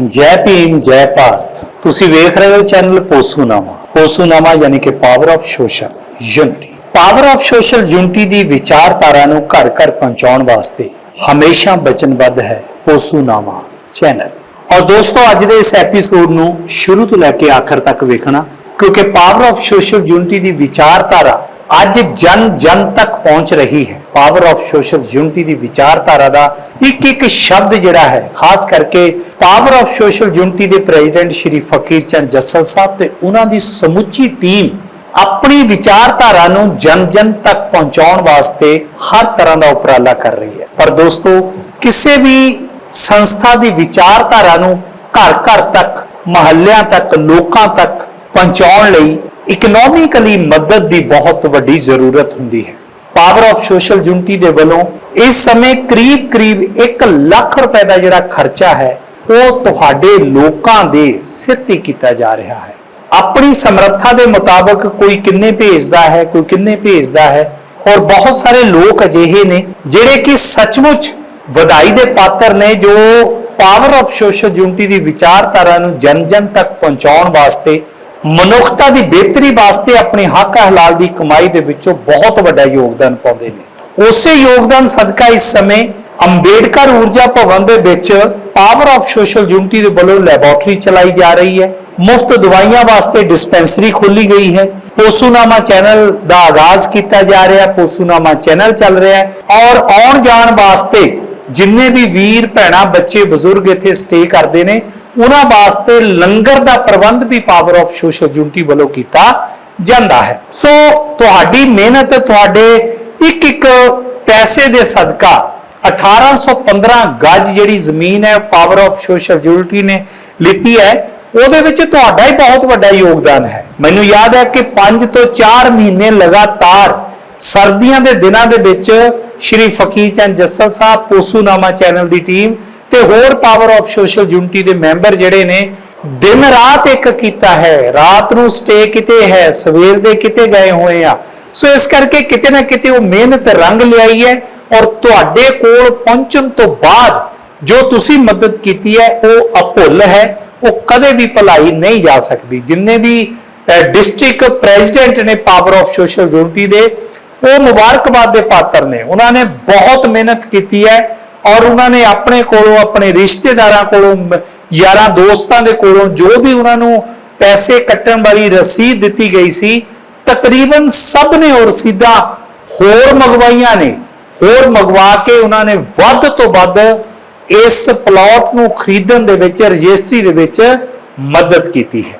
ਜੈ ਭੀਮ, ਜੈ ਭਾਰਤ। ਤੁਸੀਂ ਵੇਖ ਰਹੇ ਹੋ ਚੈਨਲ ਪੋਸੂਨਾਮਾ। ਪੋਸੂਨਾਮਾ ਯਾਨੀ ਕਿ power of social unity power of social unity ਦੀ ਵਿਚਾਰਧਾਰਾ ਨੂੰ ਘਰ ਘਰ ਪਹੁੰਚਾਉਣ ਵਾਸਤੇ ਹਮੇਸ਼ਾ ਵਚਨਬੱਧ ਹੈ ਪੋਸੂਨਾਮਾ ਚੈਨਲ। ਔਰ ਦੋਸਤੋ, ਅੱਜ ਦੇ ਇਸ ਐਪੀਸੋਡ ਨੂੰ ਸ਼ੁਰੂ ਤੋਂ ਲੈ ਕੇ ਆਖਰ ਤੱਕ ਵੇਖਣਾ, ਕਿਉਂਕਿ ਪਾਵਰ ਆਫ ਸੋਸ਼ਲ ਯੂਨਿਟੀ ਦੀ ਵਿਚਾਰਧਾਰਾ ਅੱਜ ਜਨ ਜਨ ਤੱਕ ਪਹੁੰਚ ਰਹੀ ਹੈ। ਪਾਵਰ ਆਫ ਸੋਸ਼ਲ ਯੂਨਿਟੀ ਦੀ ਵਿਚਾਰਧਾਰਾ ਦਾ ਇੱਕ ਇੱਕ ਸ਼ਬਦ ਜਿਹੜਾ ਹੈ, ਖਾਸ ਕਰਕੇ ਪਾਵਰ ਆਫ ਸੋਸ਼ਲ ਯੂਨਿਟੀ ਦੇ ਪ੍ਰੈਜ਼ੀਡੈਂਟ ਸ਼੍ਰੀ ਫਕੀਰ ਚੰਦ ਜੱਸਲ ਸਾਹਿਬ ਤੇ ਉਹਨਾਂ ਦੀ ਸਮੁੱਚੀ ਟੀਮ ਆਪਣੀ ਵਿਚਾਰਧਾਰਾ ਨੂੰ ਜਨ ਜਨ ਤੱਕ ਪਹੁੰਚਾਉਣ ਵਾਸਤੇ ਹਰ ਤਰ੍ਹਾਂ ਦਾ ਉਪਰਾਲਾ ਕਰ ਰਹੀ ਹੈ। ਪਰ ਦੋਸਤੋ, ਕਿਸੇ ਵੀ ਸੰਸਥਾ ਦੀ ਵਿਚਾਰਧਾਰਾ ਨੂੰ ਘਰ ਘਰ ਤੱਕ, ਮਹੱਲਿਆਂ ਤੱਕ, ਲੋਕਾਂ ਤੱਕ ਪਹੁੰਚਾਉਣ ਲਈ ਇਕਨੋਮਿਕਲੀ ਮਦਦ ਦੀ ਬਹੁਤ ਵੱਡੀ ਜ਼ਰੂਰਤ ਹੁੰਦੀ ਹੈ। ਪਾਵਰ ਆਫ ਸੋਸ਼ਲ ਯੂਨਿਟੀ ਦੇ ਵੱਲੋਂ ਇਸ ਸਮੇਂ ਕਰੀਬ ਕਰੀਬ 1 ਲੱਖ ਰੁਪਏ ਦਾ ਜਿਹੜਾ ਖਰਚਾ ਹੈ, ਉਹ ਤੁਹਾਡੇ ਲੋਕਾਂ ਦੇ ਸਿਰ ਤੇ ਕੀਤਾ ਜਾ ਰਿਹਾ ਹੈ। ਆਪਣੀ ਸਮਰੱਥਾ ਦੇ ਮੁਤਾਬਕ ਕੋਈ ਕਿੰਨੇ ਭੇਜਦਾ ਹੈ, ਕੋਈ ਕਿੰਨੇ ਭੇਜਦਾ ਹੈ, ਔਰ ਬਹੁਤ ਸਾਰੇ ਲੋਕ ਅਜਿਹੇ ਨੇ ਜਿਹੜੇ ਕਿ ਸੱਚਮੁੱਚ ਵਧਾਈ ਦੇ ਪਾਤਰ ਨੇ, ਜੋ ਪਾਵਰ ਆਫ ਸੋਸ਼ਲ ਯੂਨਿਟੀ ਦੀ ਵਿਚਾਰਧਾਰਾ ਨੂੰ ਜਨ ਜਨ ਤੱਕ ਪਹੁੰਚਾਉਣ ਵਾਸਤੇ ਮਨੁੱਖਤਾ ਦੀ ਬਿਹਤਰੀ ਵਾਸਤੇ ਆਪਣੇ ਹੱਕ ਹਲਾਲ ਦੀ ਕਮਾਈ ਦੇ ਵਿੱਚੋਂ ਬਹੁਤ ਵੱਡਾ ਯੋਗਦਾਨ ਪਾਉਂਦੇ ਨੇ। ਉਸੇ ਯੋਗਦਾਨ ਸਦਕਾ ਇਸ ਸਮੇਂ ਅੰਬੇਡਕਰ ਊਰਜਾ ਭਵਨ ਦੇ ਵਿੱਚ ਪਾਵਰ ਆਫ ਸੋਸ਼ਲ ਯੂਨਿਟੀ ਦੇ ਵੱਲੋਂ ਲੈਬੋਰੇਟਰੀ ਚਲਾਈ ਜਾ ਰਹੀ ਹੈ। ਮੁਫਤ ਦਵਾਈਆਂ ਵਾਸਤੇ ਡਿਸਪੈਂਸਰੀ ਖੋਲੀ ਗਈ ਹੈ। ਪੋਸੂਨਾਮਾ ਚੈਨਲ ਦਾ ਆਗਾਜ਼ ਕੀਤਾ ਜਾ ਰਿਹਾ ਹੈ ਪੋਸੂਨਾਮਾ ਚੈਨਲ ਚੱਲ ਰਿਹਾ ਹੈ ਔਰ ਆਉਣ ਜਾਣ ਵਾਸਤੇ ਜਿੰਨੇ ਵੀ ਵੀਰ, ਭੈਣਾ, ਬੱਚੇ, ਬਜ਼ੁਰਗ ਇੱਥੇ ਸਟੇ ਕਰਦੇ ਨੇ ਉਹਨਾਂ ਵਾਸਤੇ ਲੰਗਰ ਦਾ ਪ੍ਰਬੰਧ ਵੀ ਪਾਵਰ ਆਫ ਸੋਸ਼ਲ ਯੂਨਿਟੀ ਵੱਲੋਂ ਕੀਤਾ ਜਾਂਦਾ ਹੈ। ਸੋ ਤੁਹਾਡੀ ਮਿਹਨਤ, ਤੁਹਾਡੇ ਇੱਕ ਇੱਕ ਪੈਸੇ ਦੇ ਸਦਕਾ 1815 ਗੱਜ ਜਿਹੜੀ ਜ਼ਮੀਨ ਹੈ ਪਾਵਰ ਆਫ ਸੋਸ਼ਲ ਯੂਨਿਟੀ ਨੇ ਲਿੱਤੀ ਹੈ, ਉਹਦੇ ਵਿੱਚ ਤੁਹਾਡਾ ਹੀ ਬਹੁਤ ਵੱਡਾ ਯੋਗਦਾਨ ਹੈ। ਮੈਨੂੰ ਯਾਦ ਹੈ ਕਿ 5 ਤੋਂ 4 ਮਹੀਨੇ ਲਗਾਤਾਰ ਸਰਦੀਆਂ ਦੇ ਦਿਨਾਂ ਦੇ ਵਿੱਚ ਸ਼੍ਰੀ ਫਕੀਰ ਚੰਦ ਜੱਸਲ ਸਾਹਿਬ ਪੋਸੂਨਾਮਾ ਚੈਨਲ ਦੀ ਟੀਮ ਤੇ ਹੋਰ ਪਾਵਰ ਆਫ ਸੋਸ਼ਲ ਯੂਨਿਟੀ ਦੇ ਮੈਂਬਰ ਜਿਹੜੇ ਨੇ, ਦਿਨ ਰਾਤ ਇੱਕ ਕੀਤਾ ਹੈ। ਰਾਤ ਨੂੰ ਸਟੇ ਕਿਤੇ ਹੈ, ਸਵੇਰ ਦੇ ਕਿਤੇ ਗਏ ਹੋਏ ਆ। ਸੋ ਇਸ ਕਰਕੇ ਕਿਤੇ ਨਾ ਕਿਤੇ ਉਹ ਮਿਹਨਤ ਰੰਗ ਲਿਆਈ ਹੈ ਔਰ ਤੁਹਾਡੇ ਕੋਲ ਪਹੁੰਚਣ ਤੋਂ ਬਾਅਦ ਜੋ ਤੁਸੀਂ ਮਦਦ ਕੀਤੀ ਹੈ, ਉਹ ਅਭੁੱਲ ਹੈ। ਉਹ ਕਦੇ ਵੀ ਭੁਲਾਈ ਨਹੀਂ ਜਾ ਸਕਦੀ। ਜਿੰਨੇ ਵੀ ਡਿਸਟ੍ਰਿਕਟ ਪ੍ਰੈਜ਼ੀਡੈਂਟ ਨੇ ਪਾਵਰ ਆਫ ਸੋਸ਼ਲ ਯੂਨਿਟੀ ਦੇ, ਉਹ ਮੁਬਾਰਕਬਾਦ ਦੇ ਪਾਤਰ ਨੇ। ਉਹਨਾਂ ਨੇ ਬਹੁਤ ਮਿਹਨਤ ਕੀਤੀ ਹੈ। ਔਰ ਉਹਨਾਂ ਨੇ ਆਪਣੇ ਕੋਲੋਂ, ਆਪਣੇ ਰਿਸ਼ਤੇਦਾਰਾਂ ਕੋਲੋਂ ਯਾਰਾਂ ਦੋਸਤਾਂ ਦੇ ਕੋਲੋਂ ਜੋ ਵੀ ਉਹਨਾਂ ਨੂੰ ਪੈਸੇ ਕੱਟਣ ਵਾਲੀ ਰਸੀਦ ਦਿੱਤੀ ਗਈ ਸੀ, ਤਕਰੀਬਨ ਸਭ ਨੇ ਉਹ ਰਸੀਦਾਂ ਹੋਰ ਮੰਗਵਾਈਆਂ ਨੇ। ਹੋਰ ਮੰਗਵਾ ਕੇ ਉਹਨਾਂ ਨੇ ਵੱਧ ਤੋਂ ਵੱਧ ਇਸ ਪਲਾਟ ਨੂੰ ਖਰੀਦਣ ਦੇ ਵਿੱਚ, ਰਜਿਸਟਰੀ ਦੇ ਵਿੱਚ ਮਦਦ ਕੀਤੀ ਹੈ।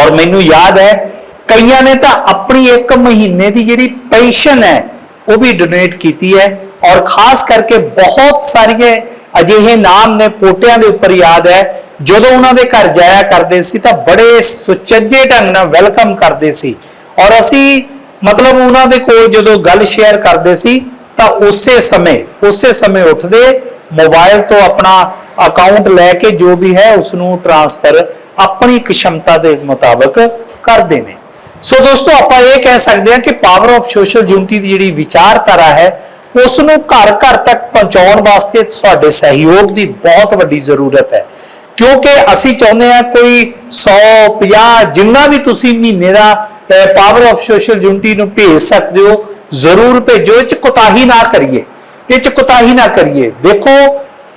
ਔਰ ਮੈਨੂੰ ਯਾਦ ਹੈ, ਕਈਆਂ ਨੇ ਤਾਂ ਆਪਣੀ ਇੱਕ ਮਹੀਨੇ ਦੀ ਜਿਹੜੀ ਪੈਨਸ਼ਨ ਹੈ, ਉਹ ਵੀ ਡੋਨੇਟ ਕੀਤੀ ਹੈ। ਔਰ ਖਾਸ ਕਰਕੇ ਬਹੁਤ ਸਾਰੀਆਂ ਅਜਿਹੇ ਨਾਮ ਨੇ ਪੋਟਿਆਂ ਦੇ ਉੱਪਰ ਯਾਦ ਹੈ, ਜਦੋਂ ਉਹਨਾਂ ਦੇ ਘਰ ਜਾਇਆ ਕਰਦੇ ਸੀ ਤਾਂ ਬੜੇ ਸੁਚੱਜੇ ਢੰਗ ਨਾਲ ਵੈਲਕਮ ਕਰਦੇ ਸੀ। ਔਰ ਅਸੀਂ ਮਤਲਬ ਉਹਨਾਂ ਦੇ ਕੋਲ ਜਦੋਂ ਗੱਲ ਸ਼ੇਅਰ ਕਰਦੇ ਸੀ, ਤਾਂ ਉਸੇ ਸਮੇਂ ਉਸੇ ਸਮੇਂ ਉੱਠਦੇ ਮੋਬਾਈਲ ਤੋਂ ਆਪਣਾ ਅਕਾਊਂਟ ਲੈ ਕੇ ਜੋ ਵੀ ਹੈ ਉਸ ਨੂੰ ਟ੍ਰਾਂਸਫਰ ਆਪਣੀ ਕਿਸ਼ਮਤਾ ਦੇ ਮੁਤਾਬਕ ਕਰਦੇ ਨੇ। ਸੋ ਦੋਸਤੋ, ਆਪਾਂ ਇਹ ਕਹਿ ਸਕਦੇ ਹਾਂ ਕਿ ਪਾਵਰ ਆਫ ਸੋਸ਼ਲ ਯੂਨਿਟੀ ਦੀ ਜਿਹੜੀ ਵਿਚਾਰਧਾਰਾ ਹੈ ਉਸ ਨੂੰ ਘਰ ਘਰ ਤੱਕ ਪਹੁੰਚਾਉਣ ਵਾਸਤੇ ਤੁਹਾਡੇ ਸਹਿਯੋਗ ਦੀ ਬਹੁਤ ਵੱਡੀ ਜ਼ਰੂਰਤ ਹੈ। ਕਿਉਂਕਿ ਅਸੀਂ ਚਾਹੁੰਦੇ ਹਾਂ ਕੋਈ 100 50 ਜਿੰਨਾ ਵੀ ਤੁਸੀਂ ਮਹੀਨੇ ਦਾ ਪਾਵਰ ਆਫ ਸੋਸ਼ਲ ਯੂਨਿਟੀ ਨੂੰ ਭੇਜ ਸਕਦੇ ਹੋ, ਜ਼ਰੂਰ ਭੇਜੋ। ਇਹ ਚ ਕੁਤਾਹੀ ਨਾ ਕਰੀਏ। ਇਹ ਚ ਕੁਤਾਹੀ ਨਾ ਕਰੀਏ। ਦੇਖੋ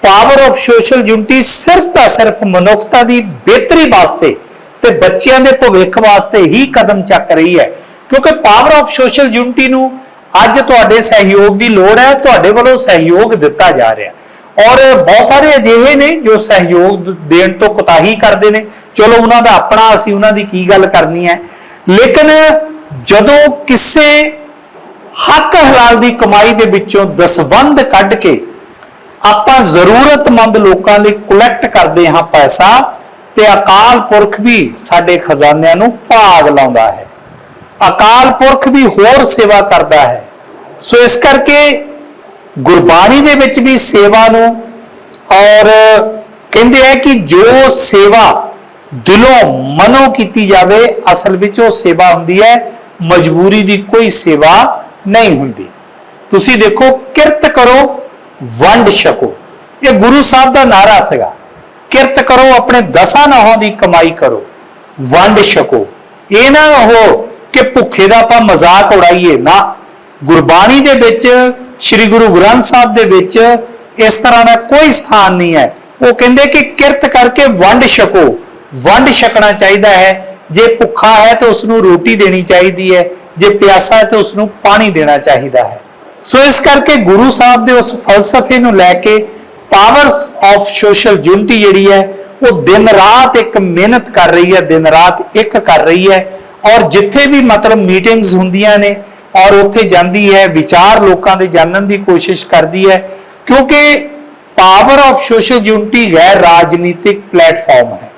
ਪਾਵਰ ਆਫ ਸੋਸ਼ਲ ਯੂਨਿਟੀ ਸਿਰਫ ਤਾਂ ਸਿਰਫ ਮਨੁੱਖਤਾ ਦੀ ਬਿਹਤਰੀ ਵਾਸਤੇ ਤੇ ਬੱਚਿਆਂ ਦੇ ਭਵਿੱਖ ਵਾਸਤੇ ਹੀ ਕਦਮ ਚੱਕ ਰਹੀ ਹੈ। ਕਿਉਂਕਿ ਪਾਵਰ ਆਫ ਸੋਸ਼ਲ ਯੂਨਿਟੀ ਨੂੰ ਅੱਜ ਤੁਹਾਡੇ ਸਹਿਯੋਗ ਦੀ ਲੋੜ ਹੈ, ਤੁਹਾਡੇ ਵੱਲੋਂ ਸਹਿਯੋਗ ਦਿੱਤਾ ਜਾ ਰਿਹਾ ਔਰ ਬਹੁਤ ਸਾਰੇ ਅਜਿਹੇ ਨੇ ਜੋ ਸਹਿਯੋਗ ਦੇਣ ਤੋਂ ਕੁਤਾਹੀ ਕਰਦੇ ਨੇ। ਚਲੋ ਉਹਨਾਂ ਦਾ ਆਪਣਾ, ਅਸੀਂ ਉਹਨਾਂ ਦੀ ਕੀ ਗੱਲ ਕਰਨੀ ਹੈ। ਲੇਕਿਨ ਜਦੋਂ ਕਿਸੇ ਹੱਕ ਹਲਾਲ ਦੀ ਕਮਾਈ ਦੇ ਵਿੱਚੋਂ ਦਸਵੰਧ ਕੱਢ ਕੇ ਆਪਾਂ ਜ਼ਰੂਰਤਮੰਦ ਲੋਕਾਂ ਲਈ ਕਲੈਕਟ ਕਰਦੇ ਹਾਂ ਪੈਸਾ, ਤੇ ਅਕਾਲ ਪੁਰਖ ਵੀ ਸਾਡੇ ਖਜ਼ਾਨਿਆਂ ਨੂੰ ਭਾਗ ਲਾਉਂਦਾ ਹੈ। ਅਕਾਲ ਪੁਰਖ ਵੀ ਹੋਰ ਸੇਵਾ ਕਰਦਾ ਹੈ। ਸੋ ਇਸ ਕਰਕੇ ਗੁਰਬਾਣੀ ਦੇ ਵਿੱਚ ਵੀ ਸੇਵਾ ਨੂੰ ਔਰ ਕਹਿੰਦੇ ਹੈ ਕਿ ਜੋ ਸੇਵਾ ਦਿਲੋਂ ਮਨੋਂ ਕੀਤੀ ਜਾਵੇ, ਅਸਲ ਵਿੱਚ ਉਹ ਸੇਵਾ ਹੁੰਦੀ ਹੈ, ਮਜਬੂਰੀ ਦੀ ਕੋਈ ਸੇਵਾ ਨਹੀਂ ਹੁੰਦੀ। ਤੁਸੀਂ ਦੇਖੋ, ਕਿਰਤ ਕਰੋ, ਵੰਡ ਛਕੋ। ਇਹ ਗੁਰੂ ਸਾਹਿਬ ਦਾ ਨਾਰਾ ਸੀਗਾ। ਕਿਰਤ ਕਰੋ, ਆਪਣੇ ਦਸਾਂ ਨਾਹਾਂ ਦੀ ਕਮਾਈ ਕਰੋ, ਵੰਡ ਛਕੋ। ਇਹ ਨਾ ਹੋ ਭੁੱਖੇ ਦਾ ਆਪਾਂ ਮਜ਼ਾਕ ਉਡਾਈਏ ਨਾ। ਗੁਰਬਾਣੀ ਦੇ ਵਿੱਚ, ਸ੍ਰੀ ਗੁਰੂ ਗ੍ਰੰਥ ਸਾਹਿਬ ਦੇ ਵਿੱਚ ਇਸ ਤਰ੍ਹਾਂ ਦਾ ਕੋਈ ਸਥਾਨ ਨਹੀਂ ਹੈ। ਉਹ ਕਹਿੰਦੇ ਕਿ ਕਿਰਤ ਕਰਕੇ ਵੰਡ ਛਕੋ। ਵੰਡ ਛਕਣਾ ਚਾਹੀਦਾ ਹੈ। ਜੇ ਭੁੱਖਾ ਹੈ ਤਾਂ ਉਸ ਨੂੰ ਰੋਟੀ ਦੇਣੀ ਚਾਹੀਦੀ ਹੈ। ਜੇ ਪਿਆਸਾ ਹੈ ਤਾਂ ਉਸ ਨੂੰ ਪਾਣੀ ਦੇਣਾ ਚਾਹੀਦਾ ਹੈ। ਸੋ ਇਸ ਕਰਕੇ ਗੁਰੂ ਸਾਹਿਬ ਦੇ ਉਸ ਫਲਸਫੇ ਨੂੰ ਲੈ ਕੇ ਪਾਵਰਸ ਆਫ ਸੋਸ਼ਲ ਯੂਨਿਟੀ ਜਿਹੜੀ ਹੈ, ਉਹ ਦਿਨ ਰਾਤ ਇੱਕ ਮਿਹਨਤ ਕਰ ਰਹੀ ਹੈ, ਦਿਨ ਰਾਤ ਇੱਕ ਕਰ ਰਹੀ ਹੈ। ਔਰ ਜਿੱਥੇ ਵੀ ਮਤਲਬ ਮੀਟਿੰਗਸ ਹੁੰਦੀਆਂ ਨੇ ਔਰ ਉੱਥੇ ਜਾਂਦੀ ਹੈ, ਵਿਚਾਰ ਲੋਕਾਂ ਦੇ ਜਾਣਨ ਦੀ ਕੋਸ਼ਿਸ਼ ਕਰਦੀ ਹੈ, ਕਿਉਂਕਿ ਪਾਵਰ ਆਫ ਸੋਸ਼ਲ ਯੂਨਿਟੀ ਗੈਰ ਰਾਜਨੀਤਿਕ ਪਲੇਟਫਾਰਮ ਹੈ।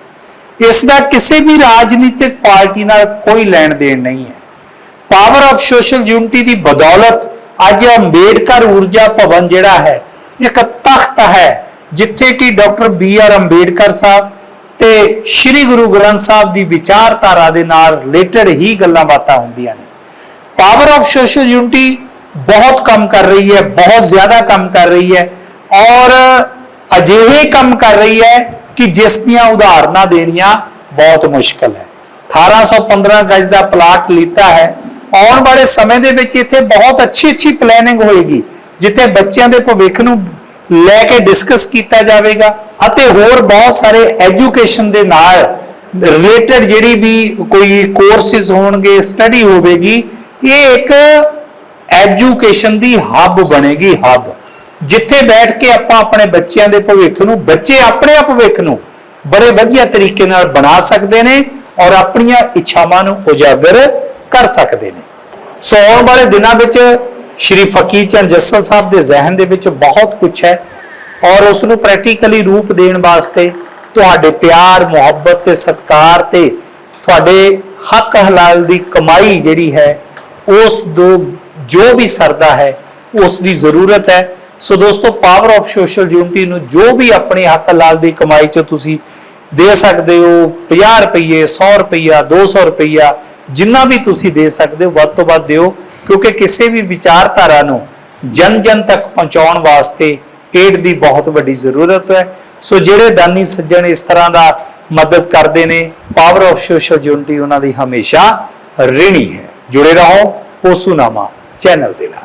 ਇਸ ਦਾ ਕਿਸੇ ਵੀ ਰਾਜਨੀਤਿਕ ਪਾਰਟੀ ਨਾਲ ਕੋਈ ਲੈਣ ਦੇਣ ਨਹੀਂ ਹੈ। ਪਾਵਰ ਆਫ ਸੋਸ਼ਲ ਯੂਨਿਟੀ ਦੀ ਬਦੌਲਤ ਅੱਜ ਅੰਬੇਡਕਰ ਊਰਜਾ ਭਵਨ ਜਿਹੜਾ ਹੈ, ਇੱਕ ਤਖਤ ਹੈ, ਜਿੱਥੇ ਕਿ doctor B R Ambedkar Sahib ਤੇ ਸ੍ਰੀ ਗੁਰੂ ਗ੍ਰੰਥ ਸਾਹਿਬ ਦੀ ਵਿਚਾਰਧਾਰਾ ਦੇ ਨਾਲ ਰਿਲੇਟਡ ਹੀ ਗੱਲਾਂ ਬਾਤਾਂ ਹੁੰਦੀਆਂ ਨੇ। ਪਾਵਰ ਆਫ ਸੋਸ਼ਲ ਯੂਨਿਟੀ ਬਹੁਤ ਕੰਮ ਕਰ ਰਹੀ ਹੈ, ਬਹੁਤ ਜ਼ਿਆਦਾ ਕੰਮ ਕਰ ਰਹੀ ਹੈ ਔਰ ਅਜਿਹੇ ਕੰਮ ਕਰ ਰਹੀ ਹੈ ਕਿ ਜਿਸ ਦੀਆਂ ਉਦਾਹਰਨਾਂ ਦੇਣੀਆਂ ਬਹੁਤ ਮੁਸ਼ਕਲ ਹੈ। 1815 ਗਜ ਦਾ ਪਲਾਟ ਲੀਤਾ ਹੈ। ਆਉਣ ਵਾਲੇ ਸਮੇਂ ਦੇ ਵਿੱਚ ਇੱਥੇ ਬਹੁਤ ਅੱਛੀ ਅੱਛੀ ਪਲੈਨਿੰਗ ਹੋਏਗੀ, ਜਿੱਥੇ ਬੱਚਿਆਂ ਦੇ ਭਵਿੱਖ ਨੂੰ ਲੈ ਕੇ ਡਿਸਕਸ ਕੀਤਾ ਜਾਵੇਗਾ ਅਤੇ ਹੋਰ ਬਹੁਤ ਸਾਰੇ ਐਜੂਕੇਸ਼ਨ ਦੇ ਨਾਲ ਰਿਲੇਟਡ ਜਿਹੜੀ ਵੀ ਕੋਈ ਕੋਰਸਿਸ ਹੋਣਗੇ ਸਟੱਡੀ ਹੋਵੇਗੀ, ਇਹ ਇੱਕ ਐਜੂਕੇਸ਼ਨ ਦੀ ਹੱਬ ਬਣੇਗੀ ਹੱਬ ਜਿੱਥੇ ਬੈਠ ਕੇ ਆਪਾਂ ਆਪਣੇ ਬੱਚਿਆਂ ਦੇ ਭਵਿੱਖ ਨੂੰ, ਬੱਚੇ ਆਪਣੇ ਆਪ ਭਵਿੱਖ ਨੂੰ ਬੜੇ ਵਧੀਆ ਤਰੀਕੇ ਨਾਲ ਬਣਾ ਸਕਦੇ ਨੇ ਔਰ ਆਪਣੀਆਂ ਇੱਛਾਵਾਂ ਨੂੰ ਉਜਾਗਰ ਕਰ ਸਕਦੇ ਨੇ। ਸੋ ਆਉਣ ਵਾਲੇ ਦਿਨਾਂ ਵਿੱਚ ਸ਼੍ਰੀ ਫਕੀਰ ਚੰਦ ਜੱਸਲ ਸਾਹਿਬ ਦੇ ਜ਼ਿਹਨ ਦੇ ਵਿੱਚ ਬਹੁਤ ਕੁਝ ਹੈ ਔਰ ਉਸ ਨੂੰ ਪ੍ਰੈਕਟੀਕਲੀ ਰੂਪ ਦੇਣ ਵਾਸਤੇ ਤੁਹਾਡੇ ਪਿਆਰ, ਮੁਹੱਬਤ ਤੇ ਸਤਿਕਾਰ ਤੇ ਤੁਹਾਡੇ ਹੱਕ ਹਲਾਲ ਦੀ ਕਮਾਈ ਜਿਹੜੀ ਹੈ, ਉਸ ਦੋ ਜੋ ਵੀ ਸਰਦਾ ਹੈ, ਉਸ ਦੀ ਜ਼ਰੂਰਤ ਹੈ। ਸੋ ਦੋਸਤੋ ਪਾਵਰ ਆਫ ਸੋਸ਼ਲ ਯੂਨਿਟੀ ਨੂੰ ਜੋ ਵੀ ਆਪਣੇ ਹੱਕ ਹਲਾਲ ਦੀ ਕਮਾਈ ਚ ਤੁਸੀਂ ਦੇ ਸਕਦੇ ਹੋ 50 ਰੁਪਏ 100 ਰੁਪਈਆ 200 ਰੁਪਈਆ, ਜਿੰਨਾ ਵੀ ਤੁਸੀਂ ਦੇ ਸਕਦੇ ਹੋ, ਵੱਧ ਤੋਂ ਵੱਧ ਦਿਓ। ਕਿਉਂਕਿ ਕਿਸੇ ਵੀ ਵਿਚਾਰਧਾਰਾ ਨੂੰ ਜਨ ਜਨ ਤੱਕ ਪਹੁੰਚਾਉਣ ਵਾਸਤੇ ਏਡ ਦੀ ਬਹੁਤ ਵੱਡੀ ਜ਼ਰੂਰਤ ਹੈ। ਸੋ ਜਿਹੜੇ ਦਾਨੀ ਸੱਜਣ ਇਸ ਤਰ੍ਹਾਂ ਦਾ ਮਦਦ ਕਰਦੇ ਨੇ ਪਾਵਰ ਆਫ ਸੋਸ਼ਲ ਯੂਨਿਟੀ ਉਹਨਾਂ ਦੀ ਹਮੇਸ਼ਾ ਰਿਣੀ ਹੈ। ਜੁੜੇ ਰਹੋ ਪੋਸੂਨਾਮਾ ਚੈਨਲ ਦੇ ਨਾਲ।